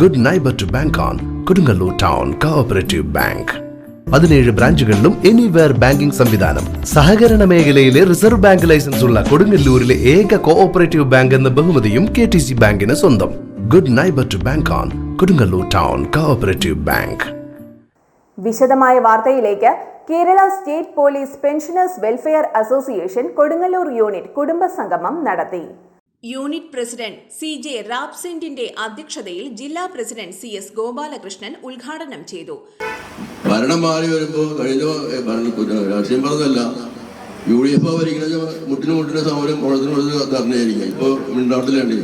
Good neighbour to bank on Kodungallur town cooperative bank പതിനേഴ് ബ്രാഞ്ചുകളിലും anywhere banking സംവിധാനം. സഹകരണ മേഖലയിലെ റിസർവ് ബാങ്ക് ലൈസൻസ് ഉള്ള കൊടുങ്ങല്ലൂരിലെ ഏക കോഓപ്പറേറ്റീവ് ബാങ്ക് എന്ന ബഹുമതിയും കെ ടി സി ബാങ്കിന് സ്വന്തം. Good neighbour to bank on Kodungallur town cooperative bank വിശദമായ വാർത്തയിലേക്ക് Kerala state police pensioners welfare association Kodungallur unit കുടുംബ സംഗമം നടത്തി. യൂണിറ്റ് പ്രസിഡന്റ് സി ജെ റാബ്സെന്റിന്റെ അധ്യക്ഷതയിൽ ജില്ലാ പ്രസിഡന്റ് സി എസ് ഗോപാലകൃഷ്ണൻ ഉദ്ഘാടനം ചെയ്തു. ഭരണം മാറി വരുമ്പോൾ കഴിഞ്ഞ? രാഷ്ട്രീയം പറഞ്ഞതല്ല. യു ഡി എഫ് ഭരിക്കുന്ന മുട്ടിന് മുട്ടിന് സമരം കുളത്തിന് ധർണയായിരിക്കും. ഇപ്പോൾ മിണ്ടാട്ടിലേണ്ടി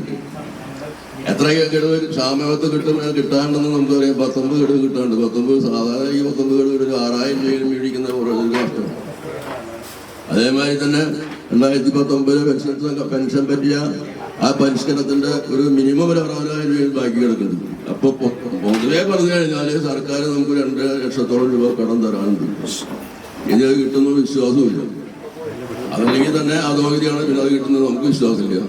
എത്ര ഗഡുവ് സാമ്യവത്ത് കിട്ടും കിട്ടാണ്ടെന്ന് നമുക്ക് പറയാം പത്തൊമ്പത് ഗഡുവ് കിട്ടാണ്ട്. പത്തൊമ്പത് സാധാരണ ഈ പത്തൊമ്പത് ഗഡുവ് ഒരു ആറായിരം രൂപയിൽ മേടിക്കുന്ന ഒരു കഷ്ടം അതേമാതിരി തന്നെ രണ്ടായിരത്തി പത്തൊമ്പതിലെ പെൻഷൻ പെൻഷൻ പറ്റിയ ആ പരിഷ്കരണത്തിന്റെ ഒരു മിനിമം ഒരു അറുപതിനായിരം രൂപ ബാക്കി കിടക്കുന്നത് അപ്പൊ പൊതുവെ പറഞ്ഞു കഴിഞ്ഞാൽ സർക്കാർ നമുക്ക് രണ്ട് ലക്ഷത്തോളം രൂപ കടം തരാനുണ്ട്. ഇത് കിട്ടുന്ന വിശ്വാസമില്ല അതല്ലെങ്കിൽ തന്നെ അതോഗതിയാണ് പിന്നെ അത് കിട്ടുന്നത് നമുക്ക് വിശ്വാസമില്ല.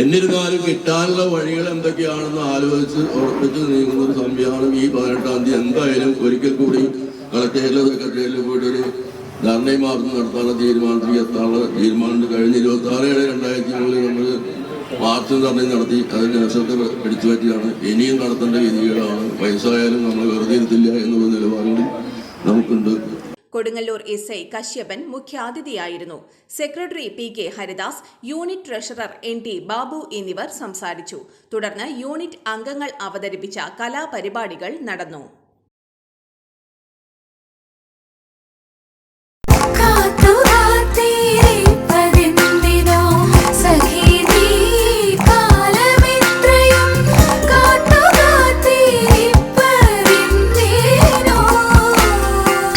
എന്നിരുന്നാലും കിട്ടാനുള്ള വഴികൾ എന്തൊക്കെയാണെന്ന് ആലോചിച്ച് ഉറപ്പിച്ച് നീങ്ങുന്ന ഒരു സംവിധാനം ഈ പതിനെട്ടാം തീയതി എന്തായാലും ഒരിക്കൽ കൂടി കളക്ടറേറ്റിലോ സെക്രട്ടേറിയറ്റിലോ പോയിട്ട് ഒരു ധർണയും മാർച്ചും നടത്താനുള്ള തീരുമാനത്തിലേക്ക് എത്താനുള്ള തീരുമാനം കഴിഞ്ഞ ഇരുപത്തി ആറ് ഏഴ് രണ്ടായിരത്തി മൂന്നിൽ നമ്മൾ മാർച്ചും ധർണയും നടത്തി. അതിന്റെ ലക്ഷത്തെ പിടിച്ചു പറ്റിയാണ് ഇനിയും നടത്തേണ്ട രീതികളാണ് വയസ്സായാലും നമ്മൾ വെറുതെ ഇരുത്തില്ല എന്നുള്ള നിലപാടുകൾ നമുക്കുണ്ട്. Kodungallur S I Kashyapan മുഖ്യാതിഥിയായിരുന്നു. Secretary P K Haridas unit treasurer N T Babu എന്നിവർ സംസാരിച്ചു. തുടർന്ന് യൂണിറ്റ് അംഗങ്ങൾ അവതരിപ്പിച്ച കലാപരിപാടികൾ നടന്നു.